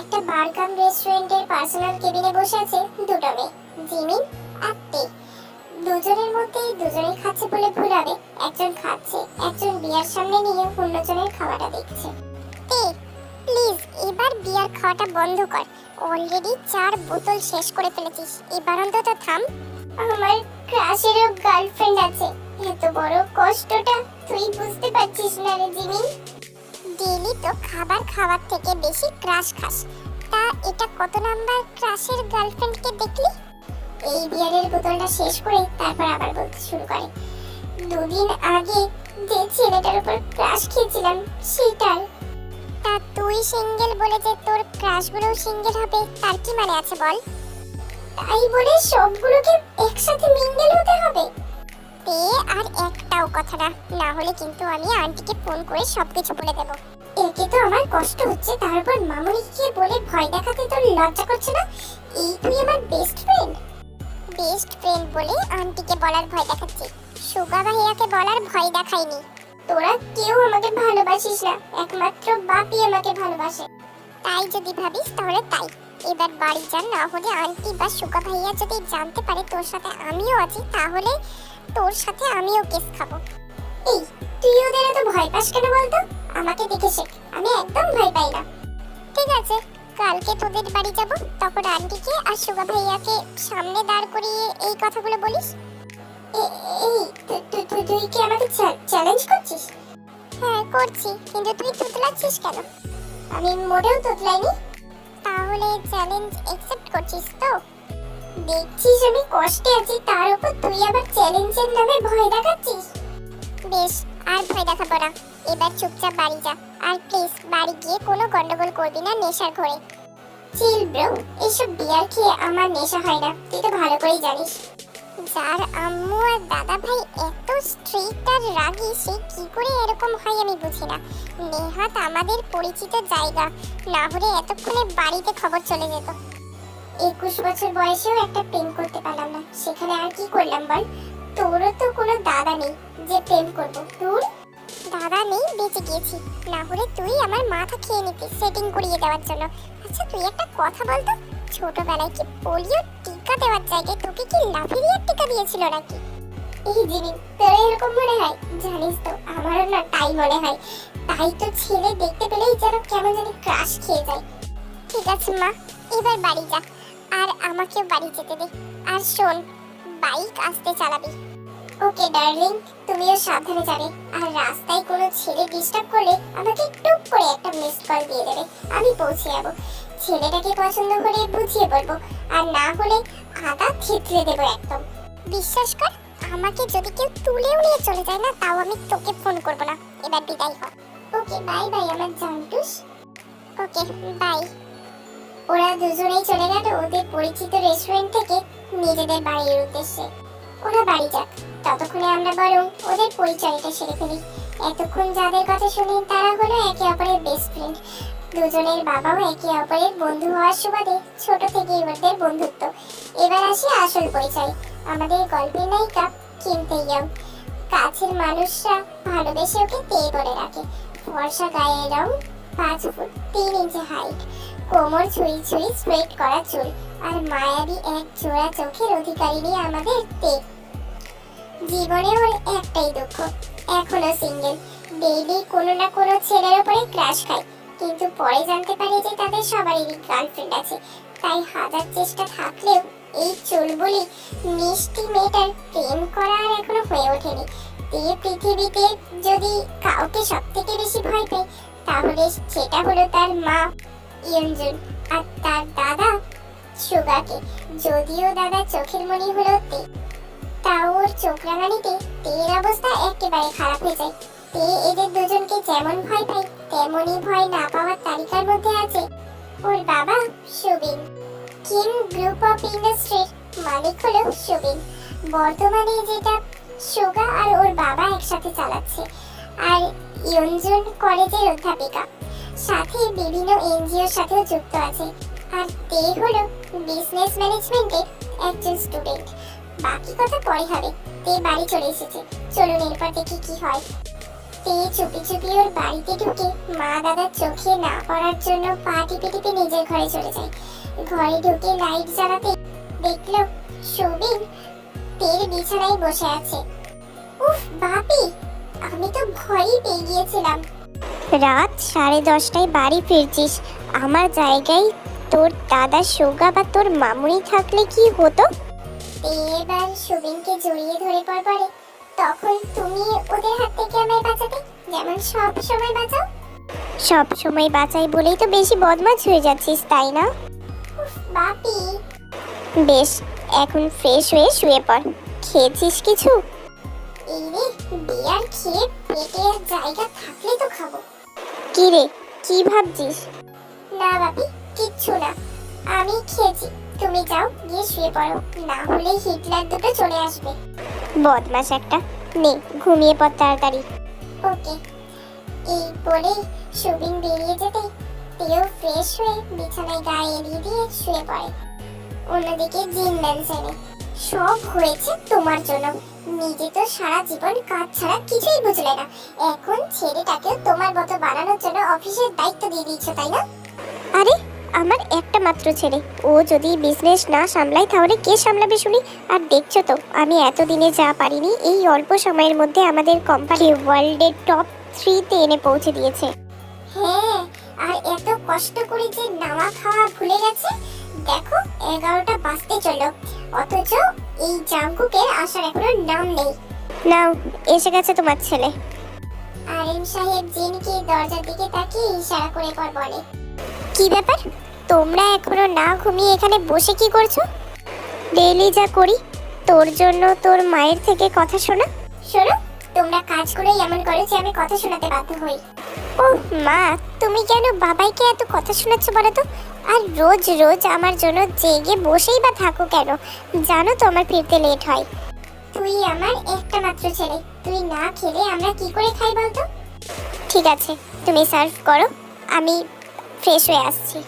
একটা বারকাম রেস্টুরেন্টের পার্সোনাল কেবিনে বসে আছে দুটো মেয়ে, জিমিন আর তে। দুজনের মধ্যে দুজনেই খাচ্ছে বলে ভুল হবে। একজন খাচ্ছে, একজন বিয়ার সামনে নিয়ে অন্যজনের খাওয়াটা দেখছে। তে, প্লিজ, এবার বিয়ার খাওয়াটা বন্ধ কর। অলরেডি চার বোতল শেষ করে ফেলেছিস। এবার অন্তত থাম। আমার ক্রাশেরও গার্লফ্রেন্ড আছে। এত বড় কষ্টটা তুই বুঝতে পারছিস না রে জিমিন। ডেলি তো খাবার খাওয়ার থেকে বেশি ক্রাশ খাস। তা এটা কত নাম্বার ক্রাশের গার্লফ্রেন্ডকে দেখলি? এই বিয়ারের বোতলটা শেষ করে তারপর আবার বলতে শুরু করে। দুদিন আগে যে ছেলেটার উপর ক্রাশ খেয়েছিলাম সেটার তা তুই সিঙ্গেল বলে যে তোর ক্রাশগুলো সিঙ্গেল হবে, তার কি মানে আছে বল? তাই বলে সবগুলোকে একসাথে মিঙ্গেল হতে হবে? তে আর একটাও কথা না না হলে কিন্তু আমি আন্টিকে ফোন করে সবকিছু বলে দেব। একে তো আমার কষ্ট হচ্ছে তারপর মামুনিকে বলে ভয় দেখাতে তোর লজ্জা করছে না? এই তুই আমার বেস্ট ফ্রেন্ড বেস্ট ফ্রেন্ড বলে আন্টিকে বলার ভয় দেখাচ্ছি। সুগা ভাইয়াকে বলার ভয় দেখাইনি তোরা কেউ আমাকে ভালোবাসিস না, একমাত্র বাপই আমাকে ভালোবাসে। তাই যদি ভাবিস তাহলে তাই। এবার বাড়ি যান, না হলে আন্টি বা সুগা ভাইয়া যদি জানতে পারে তোর সাথে আমিও আছি, তাহলে তোর সাথে আমিও কেস খাব। এই, তুই ওদের এত ভয় পাস কেন বলতো? আমাকে দেখে শেখ আমি একদম ভয় পাই না। ঠিক আছে, কালকে তোদের বাড়ি যাব। তখন আন্টিকে আর সুগা ভাইয়াকে সামনে দাঁড় করিয়ে এই কথাগুলো বলিস। এই তুই কি আমাকে চ্যালেঞ্জ করছিস? হ্যাঁ করছি, কিন্তু তুই তুতলাচ্ছিস কেন? আমি মোটেও তুতলাইনি। তাহলে চ্যালেঞ্জ অ্যাকসেপ্ট করছিস তো? দেখছিস আমি কষ্টে আছি, তার উপর তুই আবার চ্যালেঞ্জের নামে ভয় দেখাচ্ছিস? বেশ, আর ভয় দেখাবো না। এবার চুপচাপ বাড়ি যা। আর প্লিজ বাড়ি গিয়ে কোনো গন্ডগোল করবি না নেশার ঘরে। চিল ব্রো এসব বিয়ার খেয়ে আমার নেশা হয় না, তুই তো ভালো করেই জানিস। যার আম্মু আর দাদা ভাই এত স্ট্রিক্ট আর রাগী, সে কি করে এরকম হয় আমি বুঝি না। নেহাত আমাদের পরিচিত জায়গা, না হলে এতক্ষণে বাড়িতে খবর চলে যেত। একুশ বছর বয়সেও একটা প্রেম করতে পারলাম না, সেখানে আর কি করলাম বল? তোরও তো কোনো দাদা নেই, যে প্রেম করব। তোর? দাদা নেই, বেঁচে গিয়েছি না হলে তুই আমার মাথা খেয়ে নিতি সেটিং করিয়ে দেওয়ার জন্য। আচ্ছা তুই একটা কথা বলতো? ছোটবেলায় কি পোলিও টিকা দেওয়ার জায়গায় তোকে কি লাফেরিয়ার টিকা দিয়েছিল নাকি? এই জিনি তোর এরকম মনে হয়? জানিস তো, আমারও না তাই মনে হয়। তাই তো ছেলে দেখতে পেলেই যেন কেমন জানি ক্রাশ খেয়ে যায়। ঠিক আছে মা, এবার বাড়ি যা। আর আমাকেও বাড়ি যেতে দে। আর শোন বাইক আসতে চালাবি। ওকে ডার্লিং তুমিও সাবধানে যাবে। আর রাস্তায় কোনো ছেলে ডিস্টার্ব করলে আমাকে টুক করে একটা মিস কল দিয়ে দেবে। আমি পৌঁছে যাব। ছেলেটাকে পছন্দ করে বুঝিয়ে বলব, আর না হলে আদা থেতলে দেবো একদম। বিশ্বাস কর, আমাকে যদি কেউ তুলেও নিয়ে চলে যায় না, তাও আমি তোকে ফোন করব না। এবার বিদায় হ। ওকে বাই বাই আমার জান্টুস। ওকে বাই ওরা দুজনেই চলে গেল ওদের পরিচিত রেস্টুরেন্ট থেকে নিজেদের বাড়ির উদ্দেশ্যে। ওরা বাড়ি যাক। ততক্ষণে আমরা বরং ওদের পরিচয়টা সেরে ফেলি। এতক্ষণ যাদের কথা শুনি তারা হলো একে অপরের বেস্ট ফ্রেন্ড দুজনের বাবাও একে অপরের বন্ধু হওয়ার সুবাদে ছোট থেকেই ওদের বন্ধুত্ব। এবার আসি আসল পরিচয়। আমাদের গল্পের নায়িকা কিনতে ইয়াং কাছের মানুষরা ভালোবেসে ওকে তেয়ে বলে রাখে ফর্সা গায়ের রং পাঁচ ফুট তিন ইঞ্চি হাইট কোমর ছুঁই ছুঁই স্ট্রেট করা চুল। আর মায়াবী এক জোড়া চোখের অধিকারী নিয়ে আমাদের তে জীবনে ওর একটাই দুঃখ। এখনও সিঙ্গেল ডেইলি কোনো না কোনো ছেলের উপরে ক্রাশ খায়। কিন্তু পরে জানতে পারে যে তাদের সবারই গার্লফ্রেন্ড আছে। তাই হাজার চেষ্টা থাকলেও এই চুলবুলি মিষ্টি মেয়েটার প্রেম করা আর এখনও হয়ে ওঠেনি। এই পৃথিবীতে যদি কাউকে সব থেকে বেশি ভয় পায়, তাহলে সেটা হলো তার মা ইয়ঞ্জুন আর তার দাদা সুগাকে। যদিও দাদা চোখের মনি হলো তে ওর চোখ রাঙানিতে তের অবস্থা একেবারে খারাপ হয়ে যায়। তে এদের দুজনকে যেমন ভয় পায়, তেমনই ভয় না পাওয়ার তালিকার মধ্যে আছে ওর বাবা সুবিন। কিম গ্রুপ অফ ইন্ডাস্ট্রির মালিক হলো সুবিন। বর্তমানে যেটা সুগা আর ওর বাবা একসাথে চালাচ্ছে আর ইয়ঞ্জুন কলেজের অধ্যাপিকা। সাথে বিভিন্ন এনজিওর সাথেও যুক্ত আছে। আর তে হলো বিজনেস ম্যানেজমেন্টের একজন স্টুডেন্ট বাকি কথা পরে হবে। তে বাড়ি চলে এসেছে। চলুন এরপর দেখি কি হয়। তে চুপি চুপি ওর বাড়িতে ঢুকে মা দাদার চোখে না পড়ার জন্য পা টিপে টিপে নিজের ঘরে চলে যায়। ঘরে ঢুকে লাইট জ্বালাতে দেখল সবিন তের বিছানায় বসে আছে। উফ, বাপি, আমি তো ভয়ই পেয়ে গিয়েছিলাম। রাত সাড়ে দশটায় বাড়ি ফিরছিস। আমার জায়গায় তোর দাদা সোগা বা তোর মামুনি থাকলে কি হতো? এবার সুবিনকে জড়িয়ে ধরে পর পরে তখন তুমি ওদের হাত থেকে আমায় বাঁচাতে যেমন সব সময় বাঁচাও। সব সময় বাঁচাই বলেই তো বেশি বদমাশ হয়ে যাচ্ছিস তাই না? বাপি। বেশ এখন ফ্রেশ হয়ে শুয়ে পড়। খেয়েছিস কিছু? এই বিয়ার খেয়ে পেটে জায়গা থাকলে তো খাব। কি রে কি ভাবছিস? না বাপি কিচ্ছু না। আমি খেয়েছি। তুমি যাও, গিয়ে শুয়ে পড়ো। না হলে হিটলার দুটো চলে আসবে। বদমাস একটা। নে, ঘুমিয়ে পড় তাড়াতাড়ি। ওকে। এই বলে সুবিন বেরিয়ে যেতে তেও ফ্রেশ হয়ে বিছানায় গায়ে এড়িয়ে দিয়ে শুয়ে পড়ে। অন্যদিকে জিন ম্যানসনে সব হয়েছে তোমার জন্য। নিজে তো সারা জীবন কাজ ছাড়া কিছুই বুঝলে না। এখন ছেলেটাকে তোমার মতো বানানোর জন্য অফিসের দায়িত্ব দিয়ে দিয়েছ, তাই না? আরে আমার একটা মাত্র ছেলে। ও যদি বিজনেস না সামলায় তাহলে কে সামলাবে শুনি? আর দেখছ তো, আমি এতদিনে যা পারিনি, এই অল্প সময়ের মধ্যে আমাদের কোম্পানি ওয়ার্ল্ডের টপ থ্রিতে এনে পৌঁছে দিয়েছে। হ্যাঁ আর এত কষ্ট করে যে নামা খাওয়া ভুলে গেছে? দেখো, এগারোটা বাজতে চলো অথচ এই জাঙ্কুকের আসার এখনও নাম নেই। নাও, এসে গেছে তোমার ছেলে। আরেম সাহেব জিনকে দরজার দিকে তাকিয়ে ইশারা করে পর বলে, কি ব্যাপার? তোমরা এখনও না ঘুমিয়ে এখানে বসে কি করছ? ডেইলি যা করি, তোর জন্য তোর মায়ের থেকে কথা শোনা। শোনো, তোমরা কাজ করেই এমন করো যে আমি কথা শোনাতে বাধ্য হই। ও মা, তুমি কেন বাবাইকে এত কথা শোনাচ্ছ বলো তো? আর রোজ রোজ আমার জন্য জেগে বসেই বা থাকো কেন? জানো তো আমার ফিরতে লেট হয়। তুই আমার একটা মাত্র ছেলে, তুই না খেলে আমরা কি করে খাই বলতো? ঠিক আছে, তুমি সার্ভ করো, আমি ফ্রেশ হয়ে আসছি।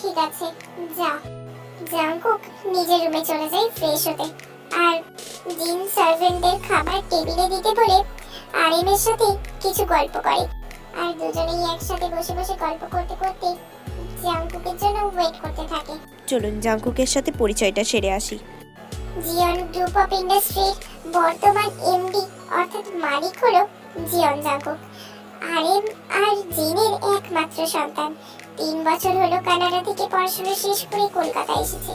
ঠিক আছে যা জাংকুক নিজের রুমে চলে যাই ফ্রেশ হতে। আর জিন সার্ভেন্টদের খাবার টেবিলে দিতে বলে আরিমের সাথে কিছু গল্প করে। আর দুজনেই একসাথে বসে বসে গল্প করতে করতে জাংকুকের জন্য ওয়েট করতে থাকে। চলুন জাঙ্কুকের সাথে পরিচয়টা সেরে আসি। জিয়ন গ্রুপ অফ ইন্ডাস্ট্রির বর্তমান এমডি অর্থাৎ মালিক হলো জিয়ন জাঙ্কুক আরএম আর জিনের একমাত্র সন্তান। তিন বছর হলো কানাডা থেকে পড়াশোনা শেষ করে কলকাতা এসেছে।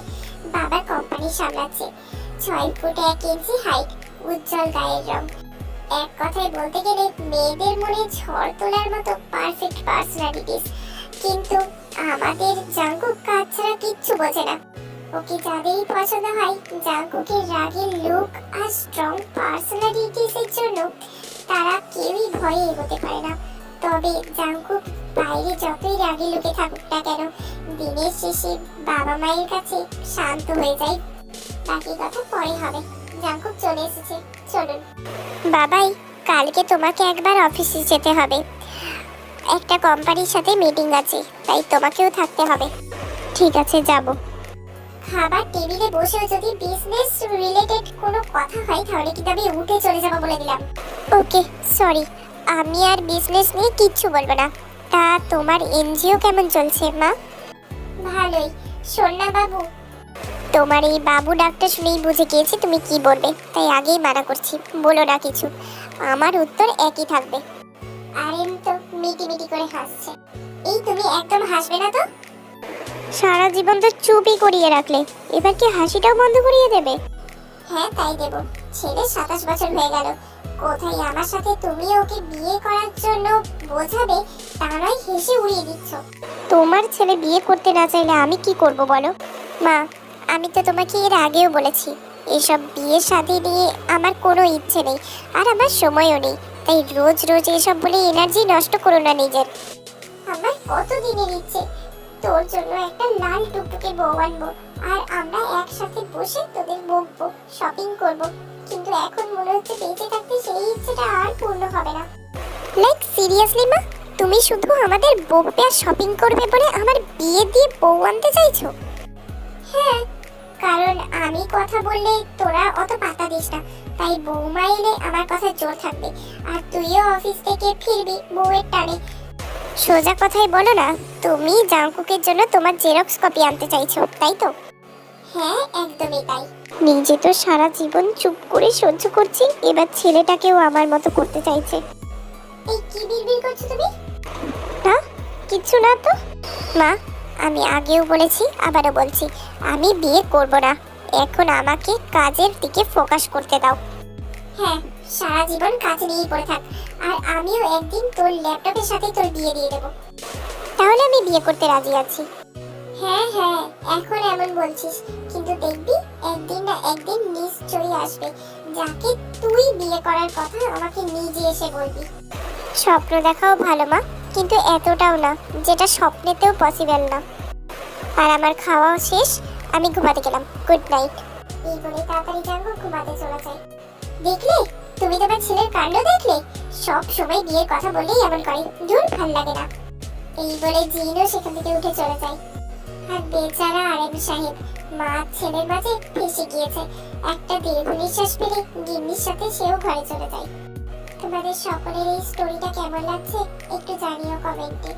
বাবা কোম্পানি সামলাচ্ছে। ছয় ফুট এক ইঞ্চি হাইট উজ্জ্বল গায়ের রং। এক কথায় বলতে গেলে মেয়েদের মনে ঝড় তোলার মতো পারফেক্ট পার্সোনালিটিস কিন্তু আমাদের জাঙ্কুক কাজ ছাড়া কিচ্ছু বোঝে না। ওকে যাদেরই পছন্দ হয়, জাঙ্কুকের রাগের লুক আর স্ট্রং পার্সোনালিটিস এর জন্য তারা কেউই ভয়ে এগোতে পারে না। তবে জাঙ্কুক বাইরে যতই রাগে লুকে থাকুক না কেন, দিনের শেষে বাবা মায়ের কাছে শান্ত হয়ে যায় বাকি কথা পরে হবে। জাঙ্কুক চলে এসেছে। চলুন। বাবাই, কালকে তোমাকে একবার অফিসে যেতে হবে। একটা কোম্পানির সাথে মিটিং আছে, তাই তোমাকেও থাকতে হবে। ঠিক আছে, যাব। খাবার টেবিলে বসেও যদি বিজনেস রিলেটেড কোনো কথা হয়, তাহলে কিন্তু আমি উঠে চলে যাব বলে দিলাম। ওকে সরি আমি আর বিজনেস নিয়ে কিচ্ছু বলব না। তা তোমার এনজিও কেমন চলছে মা? ভালোই। সোনা বাবু। তোমার এই বাবু ডাক্তার শুনেই বুঝে গিয়েছি তুমি কি বলবে তাই আগেই মানা করছি বলো না কিছু। আমার উত্তর একই থাকবে। আরেম তো মিটি মিটি করে হাসছে। এই তুমি একদম হাসবে না তো? সারা জীবন তো চুপই করিয়ে রাখলে এবার কি হাসিটাও বন্ধ করিয়ে দেবে? হ্যাঁ তাই দেব। ছেলে সাতাশ বছর হয়ে গেল কোথায় আমার সাথে তুমি ওকে বিয়ে করার জন্য বোঝাবে, তা নয় হেসে উড়িয়ে দিচ্ছ। তোমার ছেলে বিয়ে করতে না চাইলে আমি কি করব বলো? মা, আমি তো তোমাকে এর আগেও বলেছি, এসব বিয়ে সাথে নিয়ে আমার কোনো ইচ্ছে নেই, আর আমার সময়ও নেই। তাই রোজ রোজ এসব বলে এনার্জি নষ্ট করো না নিজের। আমার কত দিনের ইচ্ছে? তোর জন্য একটা লাল টুকটুকে বউ আনব, আর আমরা একসাথে বসে তোদের বকবো শপিং করব। কিন্তু এখন মনে হচ্ছে বেঁচে থাকতে সেই ইচ্ছেটা আর পূর্ণ হবে না। লাইক সিরিয়াসলি মা? তুমি শুধু আমাদের বকবে আর শপিং করবে বলে আমার বিয়ে দিয়ে বউ আনতে চাইছো? হ্যাঁ কারণ আমি কথা বললে তোরা অত পাতা দিস না। তাই বৌমা এলে আমার কথা জোর থাকবে আর তুইও অফিস থেকে ফিরবি বউয়ের টানে। সোজা কথাই বলো না, তুমি জাংকুকের জন্য তোমার জেরক্স কপি আনতে চাইছো, তাই তো? হ্যাঁ একদমই তাই। নিজে তো সারা জীবন চুপ করে সহ্য করছি এবার ছেলেটাকেও আমার মতো করতে চাইছে। এই কি বিড়বিড় করছ তুমি? না কিছু না তো। মা আমি আগেও বলেছি আবারও বলছি আমি বিয়ে করব না। এখন আমাকে কাজের দিকে ফোকাস করতে দাও। হ্যাঁ সারা জীবন কাজ নিয়েই পড়ে থাক। আর আমিও একদিন তোর ল্যাপটপের সাথে তোর বিয়ে দিয়ে দেব। তাহলে আমি বিয়ে করতে রাজি আছি। হ্যাঁ হ্যাঁ এখন এমন বলছিস, কিন্তু দেখবি একদিন না একদিন নিশ্চয়ই আসবে, যাকে তুই বিয়ে করার কথা আমাকে নিজে এসে বলবি। স্বপ্ন দেখাও ভালো, মা, কিন্তু এতটাও না, যেটা স্বপ্নেতেও পসিবল না। আর আমার খাওয়াও শেষ, আমি ঘুমাতে গেলাম। গুড নাইট এই বলে তাড়াতাড়ি যাব ঘুমাতে চলে যাই দেখলে? তুমি তোমার ছেলের কাণ্ড দেখলে? সব সময় বিয়ের কথা বলেই এমন করে। দূর ভালো লাগে না। এই বলে জিনও সেখান থেকে উঠে চলে যায়। আর বেচারা আরেম সাহেব মা ছেলের মাঝে ফেসে গিয়েছে। একটা দীর্ঘ নিঃশ্বাস ফেলে গিন্নির সাথে সেও ঘরে চলে যায়। তোমাদের সকলের এই স্টোরিটা কেমন লাগছে একটু জানিও কমেন্টে